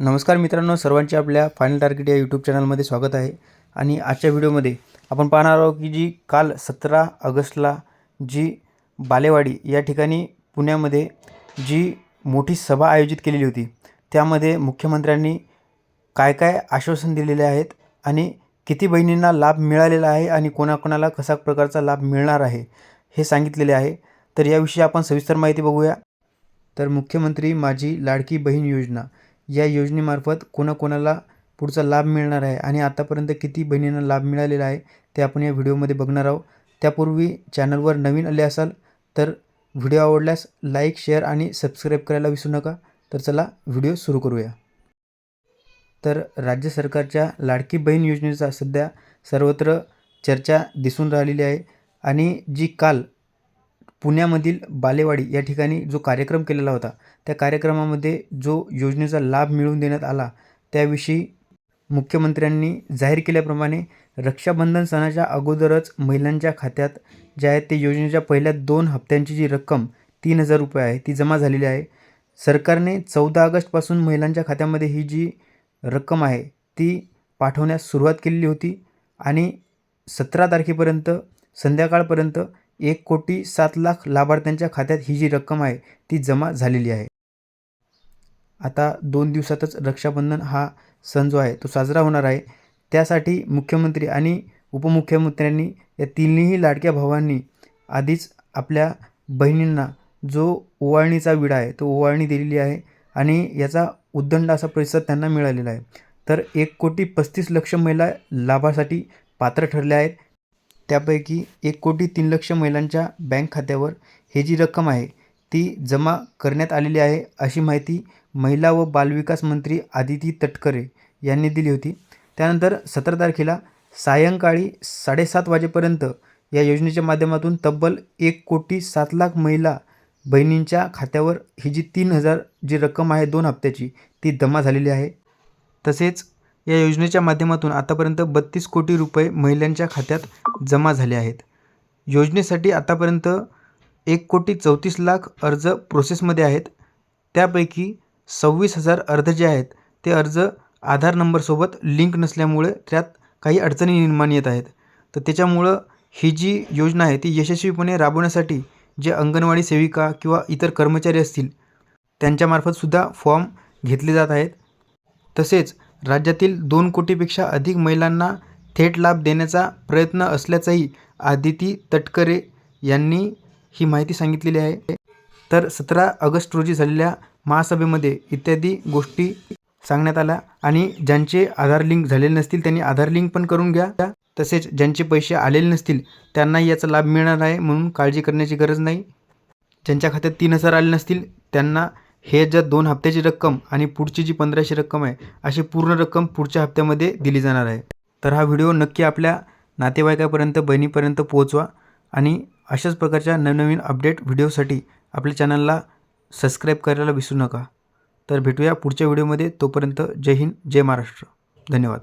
नमस्कार मित्रांनो सर्वांचे आपल्या फायनल टार्गेट या यूट्यूब चॅनलमध्ये स्वागत आहे. आणि आजच्या व्हिडिओमध्ये आपण पाहणार आहोत की जी काल सतरा ऑगस्टला जी बालेवाडी या ठिकाणी पुण्यामध्ये जी मोठी सभा आयोजित केलेली होती त्यामध्ये मुख्यमंत्र्यांनी काय काय आश्वासन दिलेले आहेत आणि किती बहिणींना लाभ मिळालेला आहे आणि कोणाकोणाला कसा प्रकारचा लाभ मिळणार आहे हे सांगितलेले आहे. तर याविषयी आपण सविस्तर माहिती बघूया. तर मुख्यमंत्री माझी लाडकी बहीण योजना. या योजनेमार्फत कोणाकोणाला पुढचा लाभ मिळणार आहे आणि आतापर्यंत किती बहिणींना लाभ मिळालेला आहे ते आपण या व्हिडिओमध्ये बघणार आहोत. त्यापूर्वी चॅनलवर नवीन आले असाल तर व्हिडिओ आवडल्यास लाईक शेअर आणि सबस्क्राईब करायला विसरू नका. तर चला व्हिडिओ सुरू करूया. तर राज्य सरकारच्या लाडकी बहीण योजनेचा सध्या सर्वत्र चर्चा दिसून राहिलेली आहे आणि जी काल पुण्यामधील बालेवाडी या ठिकाणी जो कार्यक्रम केलेला होता त्या कार्यक्रमामध्ये जो योजनेचा लाभ मिळवून देण्यात आला त्याविषयी मुख्यमंत्र्यांनी जाहीर केल्याप्रमाणे रक्षाबंधन सणाच्या अगोदरच महिलांच्या खात्यात जे आहे ते योजनेच्या पहिल्या दोन हप्त्यांची जी रक्कम तीन हजार रुपये आहे ती जमा झालेली आहे. सरकारने चौदा ऑगस्टपासून महिलांच्या खात्यामध्ये ही जी रक्कम आहे ती पाठवण्यास सुरुवात केलेली होती आणि सतरा तारखेपर्यंत संध्याकाळपर्यंत एक कोटी सात लाख लाभार्थ्यांच्या खात्यात ही जी रक्कम आहे ती जमा झालेली आहे. आता दोन दिवसातच रक्षाबंधन हा सण जो आहे तो साजरा होणार आहे. त्यासाठी मुख्यमंत्री आणि उपमुख्यमंत्र्यांनी या तिन्ही लाडक्या भावांनी आधीच आपल्या बहिणींना जो ओवाळणीचा विडा आहे तो ओवाळणी दिलेली आहे आणि याचा उद्दंड असा प्रतिसाद त्यांना मिळालेला आहे. तर एक कोटी पस्तीस लक्ष महिला लाभासाठी पात्र ठरल्या आहेत. त्यापैकी एक कोटी तीन लक्ष महिलांच्या बँक खात्यावर ही जी रक्कम आहे ती जमा करण्यात आलेली आहे अशी माहिती महिला व बालविकास मंत्री आदिती तटकरे यांनी दिली होती. त्यानंतर सतरा तारखेला सायंकाळी साडेसात वाजेपर्यंत या योजनेच्या माध्यमातून तब्बल एक कोटी सात लाख महिला बहिणींच्या खात्यावर ही जी तीन हजार जी रक्कम आहे दोन हप्त्याची ती जमा झालेली आहे. तसेच या योजनेच्या माध्यमातून आतापर्यंत बत्तीस कोटी रुपये महिलांच्या खात्यात जमा झाले आहेत. योजनेसाठी आतापर्यंत एक कोटी चौतीस लाख अर्ज प्रोसेसमध्ये आहेत. त्यापैकी सव्वीस हजार अर्ज जे आहेत ते अर्ज आधार नंबरसोबत लिंक नसल्यामुळे त्यात काही अडचणी निर्माण येत आहेत. तर त्याच्यामुळं ही जी योजना आहे ती यशस्वीपणे राबवण्यासाठी जे अंगणवाडी सेविका किंवा इतर कर्मचारी असतील त्यांच्यामार्फतसुद्धा फॉर्म घेतले जात आहेत. तसेच राज्यातील दोन कोटीपेक्षा अधिक महिलांना थेट लाभ देण्याचा प्रयत्न असल्याचंही आदिती तटकरे यांनी ही माहिती सांगितलेली आहे. तर सतरा ऑगस्ट रोजी झालेल्या महासभेमध्ये इत्यादी गोष्टी सांगण्यात आल्या आणि ज्यांचे आधार लिंक झालेले नसतील त्यांनी आधार लिंक पण करून घ्या. तसेच ज्यांचे पैसे आलेले नसतील त्यांनाही याचा लाभ मिळणार आहे म्हणून काळजी करण्याची गरज नाही. ज्यांच्या खात्यात तीन हजार आले नसतील त्यांना हे ज्या दोन हप्त्याची रक्कम आणि पुढची जी पंधराशे रक्कम आहे अशी पूर्ण रक्कम पुढच्या हप्त्यामध्ये दिली जाणार आहे. तर हा व्हिडिओ नक्की आपल्या नातेवाईकापर्यंत बहिणीपर्यंत पोहोचवा आणि अशाच प्रकारच्या नवनवीन अपडेट व्हिडिओसाठी आपल्या चॅनलला सबस्क्राईब करायला विसरू नका. तर भेटूया पुढच्या व्हिडिओमध्ये. तोपर्यंत जय हिंद जय महाराष्ट्र. धन्यवाद.